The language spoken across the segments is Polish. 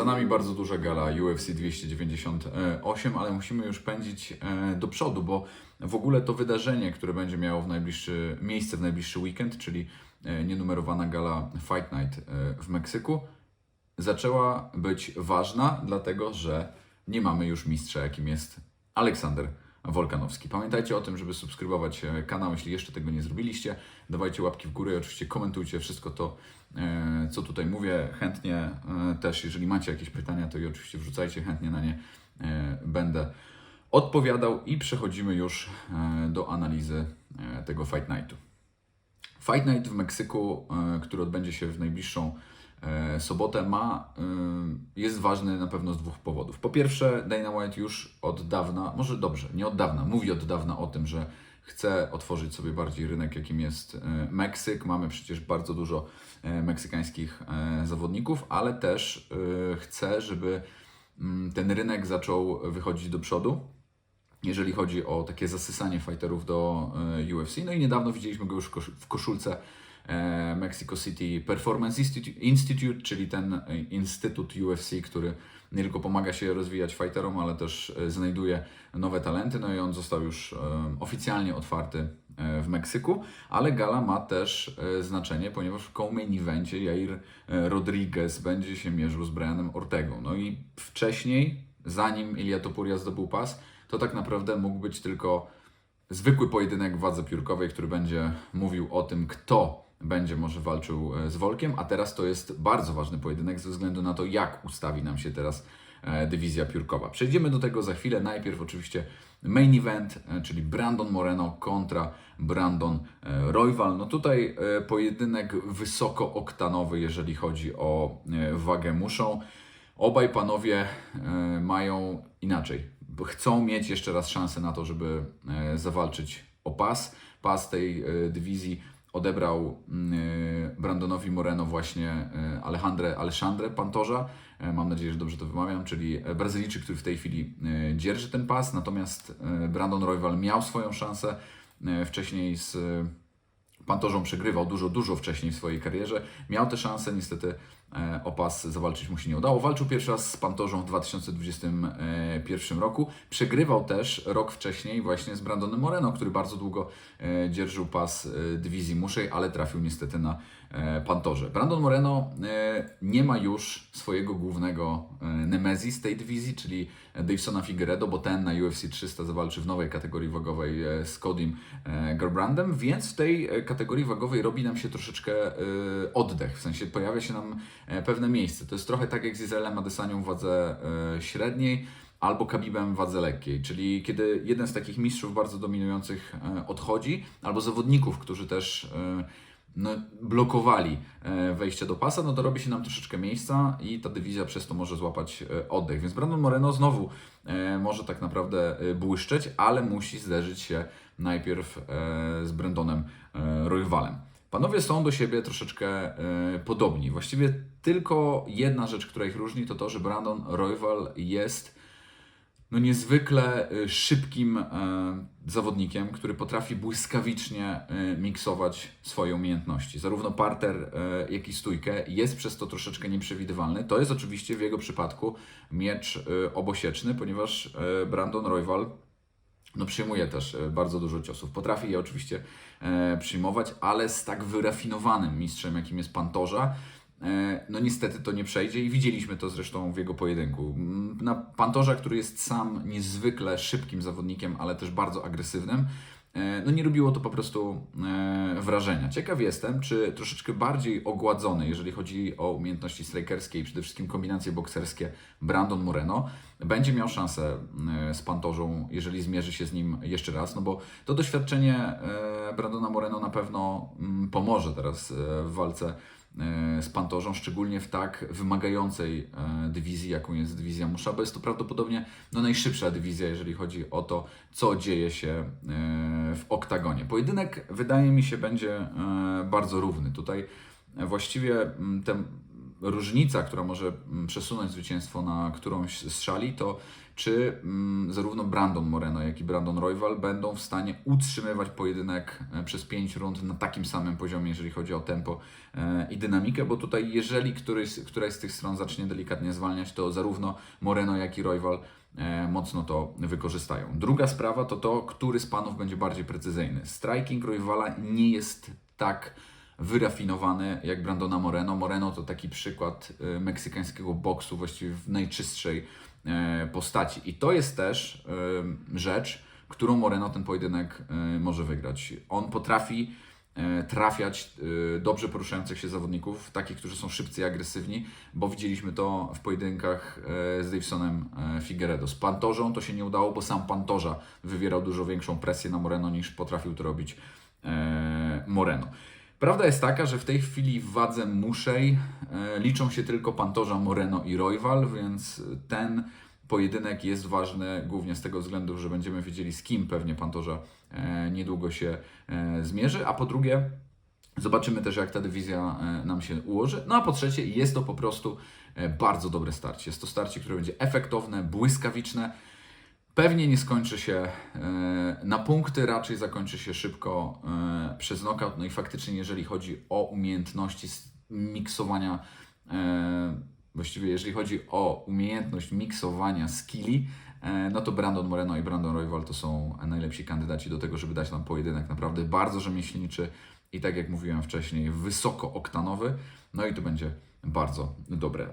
Za nami bardzo duża gala UFC 298, ale musimy już pędzić e, do przodu, bo w ogóle to wydarzenie, które będzie miało w najbliższy, miejsce w najbliższy weekend, czyli e, nienumerowana gala Fight Night e, w Meksyku, zaczęła być ważna, dlatego że nie mamy już mistrza, jakim jest Aleksander Wolkanowski. Pamiętajcie o tym, żeby subskrybować kanał, jeśli jeszcze tego nie zrobiliście. Dawajcie łapki w górę i oczywiście komentujcie wszystko to, co tutaj mówię. Chętnie e, też, jeżeli macie jakieś pytania, to i oczywiście wrzucajcie, chętnie na nie e, będę odpowiadał i przechodzimy już e, do analizy e, tego Fight Nightu. Fight Night w Meksyku, e, który odbędzie się w najbliższą e, sobotę, ma, e, jest ważny na pewno z dwóch powodów. Po pierwsze, Dana White już od dawna, może dobrze, nie od dawna, mówi od dawna o tym, że chce otworzyć sobie bardziej rynek, jakim jest e, Meksyk. Mamy przecież bardzo dużo e, meksykańskich e, zawodników, ale też chce, żeby mm, ten rynek zaczął wychodzić do przodu jeżeli chodzi o takie zasysanie fighterów do UFC. No i niedawno widzieliśmy go już w kosz- w koszulce Mexico City Performance Institute, czyli ten e, instytut UFC, który nie tylko pomaga się rozwijać fighterom, ale też e, znajduje nowe talenty. No i on został już e, oficjalnie otwarty e, w Meksyku, ale gala ma też e, znaczenie, ponieważ w co-main evencie Jair e, Rodriguez będzie się mierzył z Brianem Ortegą. No i wcześniej, zanim Ilia Topuria zdobył pas, to tak naprawdę mógł być tylko zwykły pojedynek w wadze piórkowej, który będzie mówił o tym, kto będzie może walczył e, z Wolkiem, a teraz to jest bardzo ważny pojedynek ze względu na to, jak ustawi nam się teraz e, dywizja piórkowa. Przejdziemy do tego za chwilę. Najpierw oczywiście main event, e, czyli Brandon Moreno kontra Brandon Royval. No tutaj pojedynek wysokooktanowy, jeżeli chodzi o wagę muszą. Obaj panowie mają inaczej. Chcą mieć jeszcze raz szansę na to, żeby zawalczyć o pas. Pas tej dywizji odebrał mm, e, Brandonowi Moreno właśnie e, Alejandre Alexandre Pantorza. E, Mam nadzieję, że dobrze to wymawiam, czyli Brazylijczyk, który w tej chwili e, dzierży ten pas. Natomiast Brandon Royval miał swoją szansę wcześniej z Pantorzą przegrywał dużo, dużo wcześniej w swojej karierze. Miał tę szansę, niestety o pas zawalczyć mu się nie udało. Walczył pierwszy raz z Pantorzą w 2021 roku. Przegrywał też rok wcześniej właśnie z Brandonem Moreno, który bardzo długo e, dzierżył pas e, dywizji muszej, ale trafił niestety na e, Pantorze. Brandon Moreno e, nie ma już swojego głównego e, Nemezis tej dywizji, czyli Davesona Figueredo, bo ten na UFC 300 zawalczy w nowej kategorii wagowej e, z Codym e, Garbrandem, więc w tej e, kategorii wagowej robi nam się troszeczkę e, oddech, w sensie pojawia się nam e, pewne miejsce. To jest trochę tak jak z Izraelem Adesanią w wadze e, średniej, albo Kabibem w wadze lekkiej, czyli kiedy jeden z takich mistrzów bardzo dominujących e, odchodzi, albo zawodników, którzy też e, no, blokowali e, wejście do pasa, no to robi się nam troszeczkę miejsca i ta dywizja przez to może złapać e, oddech. Więc Brandon Moreno znowu e, może tak naprawdę e, błyszczeć, ale musi zderzyć się najpierw e, z Brandonem e, Royvalem. Panowie są do siebie troszeczkę e, podobni. Właściwie tylko jedna rzecz, która ich różni, to to, że Brandon Royval jest no niezwykle y, szybkim e, zawodnikiem, który potrafi błyskawicznie e, miksować swoje umiejętności. Zarówno parter, e, jak i stójkę jest przez to troszeczkę nieprzewidywalny. To jest oczywiście w jego przypadku miecz e, obosieczny, ponieważ e, Brandon Royval no, przyjmuje też e, bardzo dużo ciosów. Potrafi je oczywiście e, przyjmować, ale z tak wyrafinowanym mistrzem, jakim jest Pantorza, e, no niestety to nie przejdzie i widzieliśmy to zresztą w jego pojedynku. Mm, Na Pantorza, który jest sam niezwykle szybkim zawodnikiem, ale też bardzo agresywnym, no nie robiło to po prostu e, wrażenia. Ciekaw jestem, czy troszeczkę bardziej ogładzony, jeżeli chodzi o umiejętności strikerskie i przede wszystkim kombinacje bokserskie Brandon Moreno, będzie miał szansę e, z Pantorzą, jeżeli zmierzy się z nim jeszcze raz, no bo to doświadczenie e, Brandona Moreno na pewno mm, pomoże teraz e, w walce e, z Pantorzą, szczególnie w tak wymagającej e, dywizji, jaką jest dywizja Musza, bo jest to prawdopodobnie no, najszybsza dywizja, jeżeli chodzi o to, co dzieje się e, w oktagonie. Pojedynek, wydaje mi się, będzie e, bardzo równy. Tutaj e, właściwie mm, te różnica, która może mm, przesunąć zwycięstwo na którąś z szali, to czy mm, zarówno Brandon Moreno, jak i Brandon Royval będą w stanie utrzymywać pojedynek e, przez 5 rund na takim samym poziomie, jeżeli chodzi o tempo e, i dynamikę, bo tutaj jeżeli któryś, któraś z tych stron zacznie delikatnie zwalniać, to zarówno Moreno, jak i Royval e, mocno to wykorzystają. Druga sprawa to to, który z panów będzie bardziej precyzyjny. Striking Royvala nie jest tak wyrafinowany jak Brandona Moreno. Moreno to taki przykład e, meksykańskiego boksu właściwie w najczystszej e, postaci. I to jest też e, rzecz, którą Moreno ten pojedynek może wygrać. On potrafi trafiać dobrze poruszających się zawodników, takich, którzy są szybcy i agresywni, bo widzieliśmy to w pojedynkach z Davisonem Figueredo. Z Pantorzą to się nie udało, bo sam Pantorza wywierał dużo większą presję na Moreno niż potrafił to robić Moreno. Prawda jest taka, że w tej chwili w wadze muszej e, liczą się tylko Pantorza, Moreno i Royval, więc ten pojedynek jest ważny głównie z tego względu, że będziemy wiedzieli z kim pewnie Pantorza e, niedługo się e, zmierzy, a po drugie zobaczymy też jak ta dywizja nam się ułoży, no a po trzecie jest to po prostu bardzo dobre starcie. Jest to starcie, które będzie efektowne, błyskawiczne, Pewnie nie skończy się e, na punkty, raczej zakończy się szybko e, przez knockout. No i faktycznie, jeżeli chodzi o umiejętności miksowania, e, właściwie jeżeli chodzi o umiejętność miksowania skilli, no to Brandon Moreno i Brandon Royval to są najlepsi kandydaci do tego, żeby dać nam pojedynek naprawdę bardzo rzemieślniczy i tak jak mówiłem wcześniej, wysoko oktanowy. No i to będzie bardzo dobre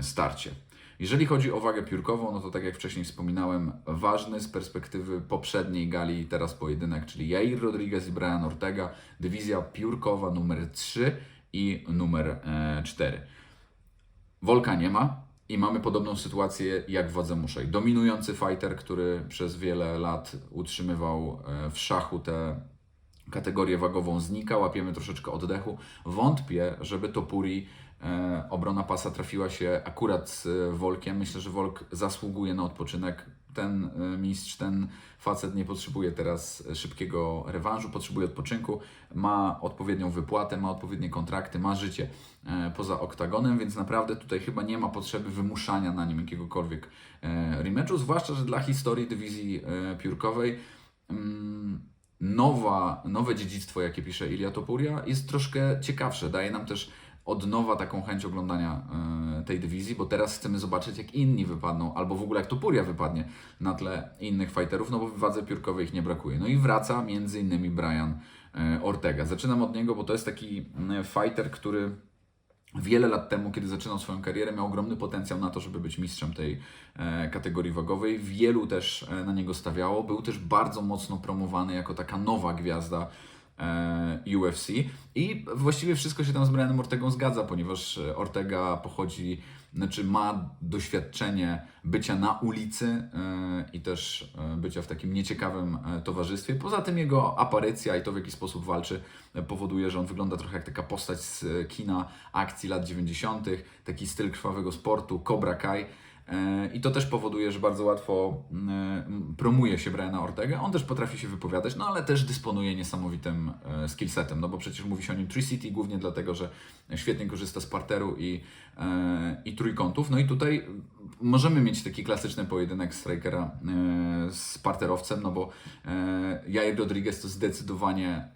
starcie. Jeżeli chodzi o wagę piórkową, no to tak jak wcześniej wspominałem, ważny z perspektywy poprzedniej gali teraz pojedynek, czyli Jair Rodriguez i Brian Ortega, dywizja piórkowa numer 3 i numer e, 4. Wolka nie ma i mamy podobną sytuację jak w wadze muszej. Dominujący fighter, który przez wiele lat utrzymywał e, w szachu tę kategorię wagową znika, łapiemy troszeczkę oddechu. Wątpię, żeby Topuri e, obrona pasa trafiła się akurat z e, Wolkiem. Myślę, że Wolk zasługuje na odpoczynek. Ten e, mistrz, ten facet nie potrzebuje teraz e, szybkiego rewanżu, potrzebuje odpoczynku, ma odpowiednią wypłatę, ma odpowiednie kontrakty, ma życie e, poza oktagonem, więc naprawdę tutaj chyba nie ma potrzeby wymuszania na nim jakiegokolwiek e, rematchu, zwłaszcza, że dla historii dywizji e, piórkowej mm, nowa, nowe dziedzictwo, jakie pisze Ilia Topuria, jest troszkę ciekawsze. Daje nam też od nowa taką chęć oglądania e, tej dywizji, bo teraz chcemy zobaczyć, jak inni wypadną, albo w ogóle jak Topuria wypadnie na tle innych fighterów, no bo w wadze piórkowej ich nie brakuje. No i wraca między innymi Brian e, Ortega. Zaczynam od niego, bo to jest taki mm, fighter, który wiele lat temu, kiedy zaczynał swoją karierę, miał ogromny potencjał na to, żeby być mistrzem tej e, kategorii wagowej. Wielu też e, na niego stawiało. Był też bardzo mocno promowany jako taka nowa gwiazda e, UFC i właściwie wszystko się tam z Brianem Ortegą zgadza, ponieważ e, Ortega pochodzi, znaczy ma doświadczenie bycia na ulicy e, i też e, bycia w takim nieciekawym e, towarzystwie. Poza tym jego aparycja i to w jaki sposób walczy e, powoduje, że on wygląda trochę jak taka postać z e, kina akcji lat 90., taki styl krwawego sportu, Cobra Kai. E, I to też powoduje, że bardzo łatwo mm, promuje się Briana Ortega. On też potrafi się wypowiadać, no ale też dysponuje niesamowitym e, skillsetem, no bo przecież mówi się o nim Tricity głównie dlatego, że świetnie korzysta z parteru i, e, i trójkątów. No i tutaj możemy mieć taki klasyczny pojedynek strikera e, z parterowcem, no bo e, Jair Rodriguez to zdecydowanie e,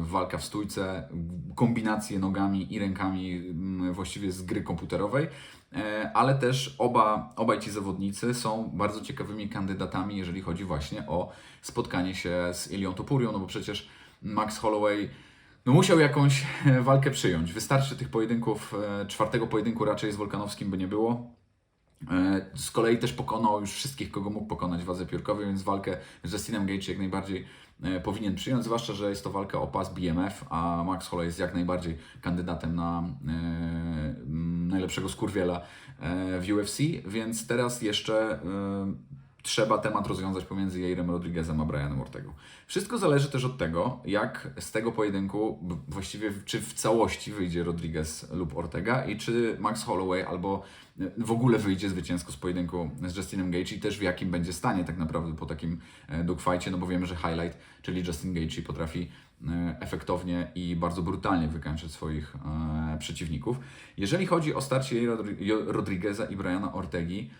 walka w stójce, kombinacje nogami i rękami właściwie z gry komputerowej. E, ale też oba, obaj ci zawodnicy są bardzo ciekawymi kandydatami, jeżeli chodzi właśnie o spotkanie się z Ilią Topurią, no bo przecież Max Holloway no musiał jakąś e, walkę przyjąć. Wystarczy tych pojedynków, e, czwartego pojedynku raczej z Wolkanowskim by nie było. Z kolei też pokonał już wszystkich, kogo mógł pokonać w wadze piórkowej, więc walkę z Justinem Gage jak najbardziej powinien przyjąć, zwłaszcza, że jest to walka o pas BMF, a Max Holloway jest jak najbardziej kandydatem na e, najlepszego skurwiela e, w UFC, więc teraz jeszcze e, trzeba temat rozwiązać pomiędzy Jairem Rodriguezem a Brianem Ortegą. Wszystko zależy też od tego, jak z tego pojedynku, właściwie czy w całości wyjdzie Rodriguez lub Ortega i czy Max Holloway albo w ogóle wyjdzie zwycięsko z pojedynku z Justinem Gage i też w jakim będzie stanie tak naprawdę po takim e, dogfightie, no bo wiemy, że Highlight, czyli Justin Gage potrafi e, efektownie i bardzo brutalnie wykańczać swoich e, przeciwników. Jeżeli chodzi o starcie Rodrigueza i Briana Ortegi,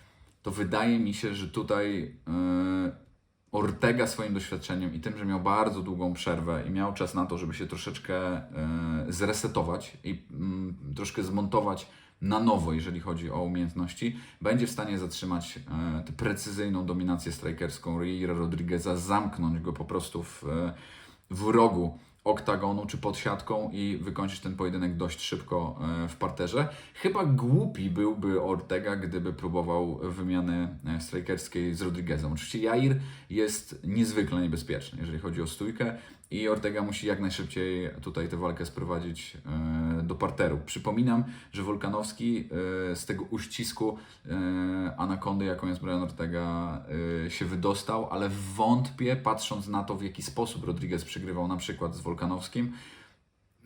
to wydaje mi się, że tutaj e, Ortega swoim doświadczeniem i tym, że miał bardzo długą przerwę i miał czas na to, żeby się troszeczkę e, zresetować i mm, troszkę zmontować na nowo, jeżeli chodzi o umiejętności, będzie w stanie zatrzymać e, tę precyzyjną dominację strikerską Riera Rodrigueza, zamknąć go po prostu w, w rogu oktagonu czy pod siatką i wykończyć ten pojedynek dość szybko e, w parterze. Chyba głupi byłby Ortega, gdyby próbował wymiany e, strikerskiej z Rodriguezem. Oczywiście Jair jest niezwykle niebezpieczny, jeżeli chodzi o stójkę i Ortega musi jak najszybciej tutaj tę walkę sprowadzić e, do parteru. Przypominam, że Wolkanowski e, z tego uścisku e, anakondy, jaką jest Brian Ortega, e, się wydostał, ale wątpię, patrząc na to, w jaki sposób Rodriguez przegrywał na przykład z Wolkanowskim,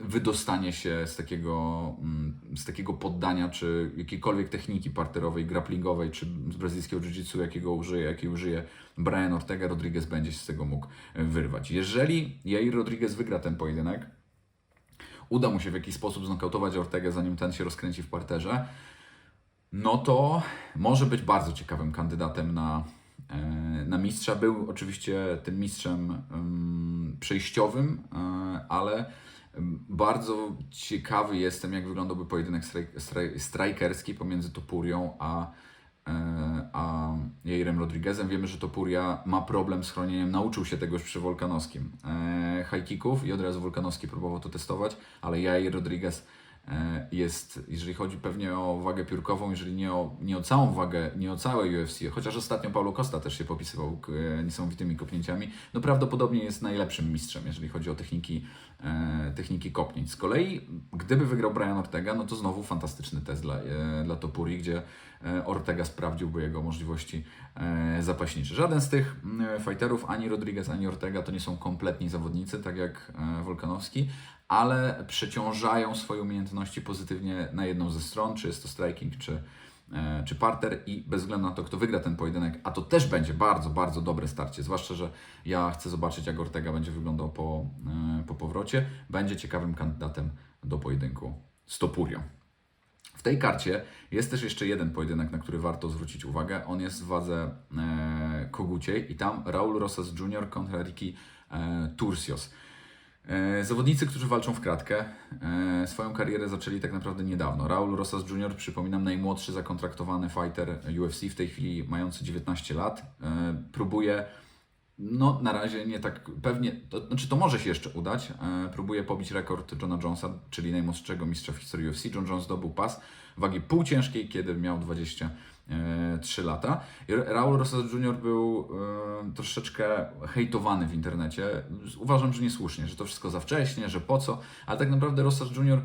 wydostanie się z takiego, mm, z takiego poddania, czy jakiejkolwiek techniki parterowej, grapplingowej, czy z brazylijskiego jiu-jitsu, jakiego użyje, jakiej użyje Brian Ortega, Rodriguez będzie się z tego mógł wyrwać. Jeżeli Jair Rodriguez wygra ten pojedynek, uda mu się w jakiś sposób znokautować Ortegę, zanim ten się rozkręci w parterze, no to może być bardzo ciekawym kandydatem na, e, na mistrza. Był oczywiście tym mistrzem em, przejściowym, e, ale bardzo ciekawy jestem, jak wyglądałby pojedynek straj- straj- strajkerski pomiędzy Topurią a, a Jairem Rodriguezem. Wiemy, że Topuria ma problem z chronieniem, nauczył się tego już przy Wolkanowskim e, high i od razu Wolkanowski próbował to testować, ale Jair Rodriguez e, jest, jeżeli chodzi pewnie o wagę piórkową, jeżeli nie o, nie o całą wagę, nie o całe UFC, chociaż ostatnio Paulo Costa też się popisywał e, niesamowitymi kopnięciami, no prawdopodobnie jest najlepszym mistrzem, jeżeli chodzi o techniki, e, techniki kopnięć. Z kolei, gdyby wygrał Brian Ortega, no to znowu fantastyczny test dla, e, dla Topuri, gdzie e, Ortega sprawdziłby jego możliwości e, zapaśnicze. Żaden z tych fighterów, ani Rodriguez, ani Ortega, to nie są kompletni zawodnicy, tak jak e, Wolkanowski, ale przeciążają swoje umiejętności pozytywnie na jedną ze stron, czy jest to striking, czy, e, czy parter i bez względu na to, kto wygra ten pojedynek, a to też będzie bardzo, bardzo dobre starcie, zwłaszcza, że ja chcę zobaczyć, jak Ortega będzie wyglądał po, e, po powrocie, będzie ciekawym kandydatem do pojedynku z Topurią. W tej karcie jest też jeszcze jeden pojedynek, na który warto zwrócić uwagę. On jest w wadze e, koguciej i tam Raul Rosas Jr. kontra Ricky e, Turcios. E, Zawodnicy, którzy walczą w kratkę, e, swoją karierę zaczęli tak naprawdę niedawno. Raul Rosas Jr., przypominam, najmłodszy zakontraktowany fighter UFC, w tej chwili mający 19 lat, e, próbuje, no na razie nie tak pewnie, to znaczy to może się jeszcze udać, próbuje pobić rekord Johna Jonesa, czyli najmłodszego mistrza w historii UFC. John Jones zdobył pas wagi półciężkiej, kiedy miał 23 lata. I Raul Rosas Jr. był e, troszeczkę hejtowany w internecie. Uważam, że niesłusznie, że to wszystko za wcześnie, że po co, ale tak naprawdę Rosas Jr. e,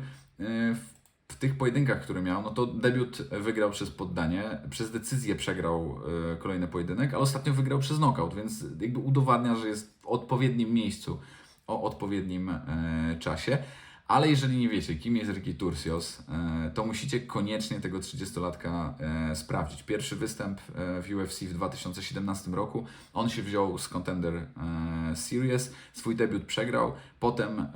w w tych pojedynkach, które miał, no to debiut wygrał przez poddanie, przez decyzję przegrał e, kolejny pojedynek, ale ostatnio wygrał przez knockout, więc jakby udowadnia, że jest w odpowiednim miejscu o odpowiednim e, czasie. Ale jeżeli nie wiecie, kim jest Ricky Turcios, e, to musicie koniecznie tego 30-latka e, sprawdzić. Pierwszy występ e, w UFC w 2017 roku, on się wziął z Contender Series, swój debiut przegrał, potem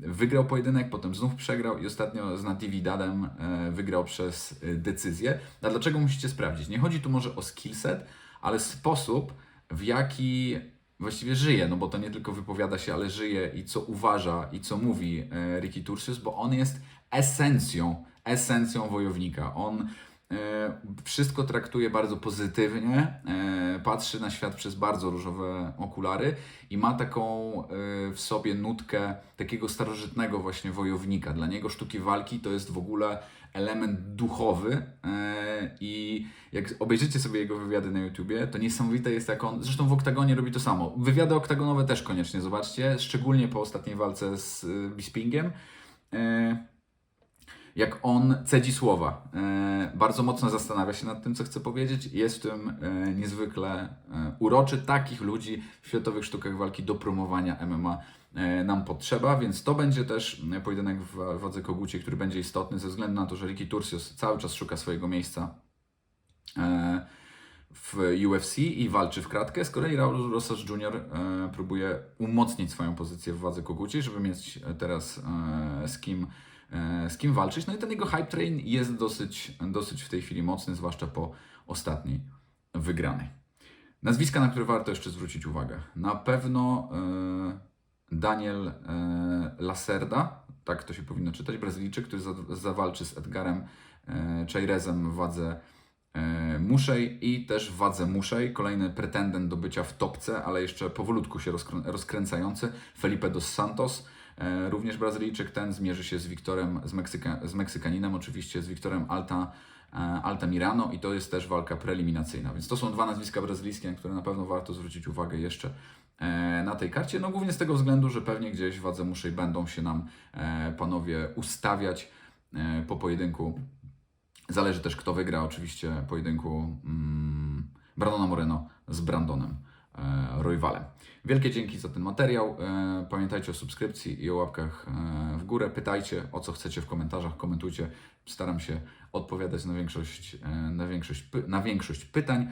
wygrał pojedynek, potem znów przegrał i ostatnio z Natividadem wygrał przez decyzję. A dlaczego musicie sprawdzić? Nie chodzi tu może o skillset, ale sposób, w jaki właściwie żyje, no bo to nie tylko wypowiada się, ale żyje i co uważa i co mówi e, Ricky Turcios, bo on jest esencją, esencją wojownika. On e, wszystko traktuje bardzo pozytywnie, e, patrzy na świat przez bardzo różowe okulary i ma taką w sobie nutkę takiego starożytnego właśnie wojownika. Dla niego sztuki walki to jest w ogóle element duchowy e, i jak obejrzycie sobie jego wywiady na YouTubie, to niesamowite jest jak on, zresztą w Oktagonie robi to samo. Wywiady oktagonowe też koniecznie zobaczcie, szczególnie po ostatniej walce z y, Bispingiem. Jak on cedzi słowa. E, bardzo mocno zastanawia się nad tym, co chce powiedzieć. Jest w tym e, niezwykle e, uroczy. Takich ludzi w światowych sztukach walki do promowania MMA nam potrzeba, więc to będzie też pojedynek w wadze kogucie, który będzie istotny ze względu na to, że Ricky Turcios cały czas szuka swojego miejsca w UFC i walczy w kratkę. Z kolei Raul Rosas Jr. próbuje umocnić swoją pozycję w wadze koguciej, żeby mieć teraz z kim, z kim walczyć. No i ten jego hype train jest dosyć, dosyć w tej chwili mocny, zwłaszcza po ostatniej wygranej. Nazwiska, na które warto jeszcze zwrócić uwagę. Na pewno e, Daniel e, Lacerda, tak to się powinno czytać, Brazylijczyk, który za, zawalczy z Edgarem e, Chairezem w wadze e, muszej i też w wadze muszej. Kolejny pretendent do bycia w topce, ale jeszcze powolutku się rozkrę- rozkręcający, Felipe dos Santos. E, Również Brazylijczyk ten zmierzy się z Wiktorem, z, Meksyka, z Meksykaninem, oczywiście z Wiktorem Alta, e, Altamirano i to jest też walka preeliminacyjna. Więc to są dwa nazwiska brazylijskie, które na pewno warto zwrócić uwagę jeszcze e, na tej karcie. No głównie z tego względu, że pewnie gdzieś w wadze muszej będą się nam panowie ustawiać po pojedynku. Zależy też kto wygra oczywiście pojedynku mm, Brandona Moreno z Brandonem e, Roywalem. Wielkie dzięki za ten materiał. E, pamiętajcie o subskrypcji i o łapkach e, w górę. Pytajcie o co chcecie w komentarzach, komentujcie. Staram się odpowiadać na większość, na większość, na większość pytań.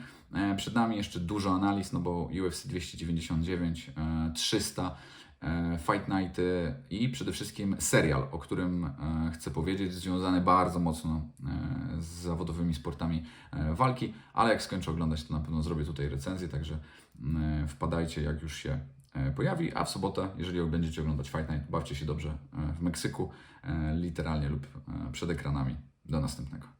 Przed nami jeszcze dużo analiz, no bo UFC 299, e, 300, e, Fight Nighty i przede wszystkim serial, o którym chcę powiedzieć, związany bardzo mocno z zawodowymi sportami walki, ale jak skończę oglądać, to na pewno zrobię tutaj recenzję, także wpadajcie jak już się e, pojawi, a w sobotę, jeżeli będziecie oglądać Fight Night, bawcie się dobrze e, w Meksyku, e, literalnie lub e, przed ekranami. Do następnego.